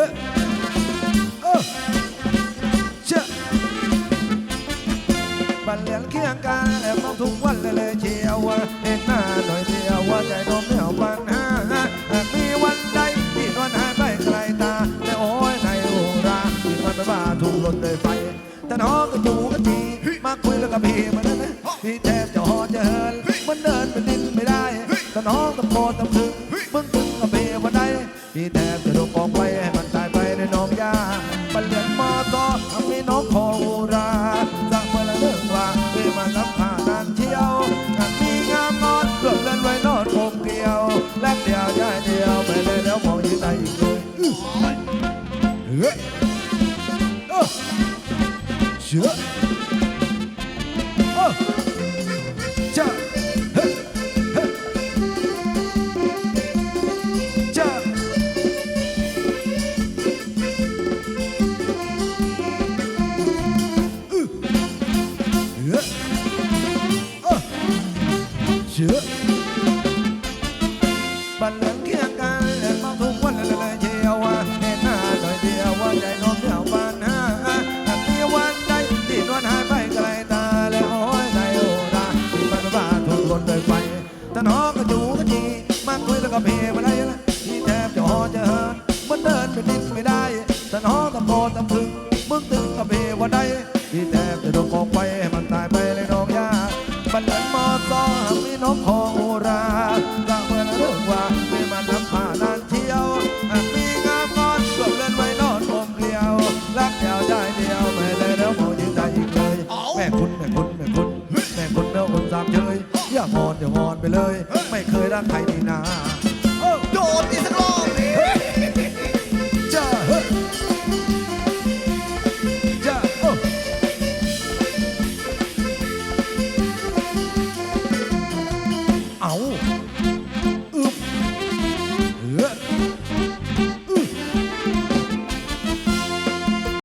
ฮ้ออเช่บันเลียนเคียงกันแล้วมองทุกวันเลยเลยเชียวว่าเห็นหน้าหน่อยเดียวว่าใจนมเหนียวปัญหาหากมีวันใดที่นอลหายไปไกลตาแต่โอ้ยในอุราที่มันว่าถูกลดเลยไฟแต่น้องก็จูก็จีมาคุยแล้วก็บพี่มาเนนะพี่แทบจะหอจะเฮินมันเดินเปนดินไม่ได้แต่น้องตะโกนตะพึงมึงถึง เฮ้ยเออเชื่อโอ้จ้าเฮ้เฮ้จ้าอื้อเฮ้ ก็เพมาได้ละที่แทบจะหอจะเหินมันเดินไปดินไม่ได้ฉันหอตะโพตะพึงมึงตึงก็เพว่าได้ที่แทบจะโดนกองไปให้มันตายไปเลยน้องยาบันเลินมอซอ อนอย่อนไปเลย ไม่เคยรักใครนี่นาโดดอีกสักรอบดิจ้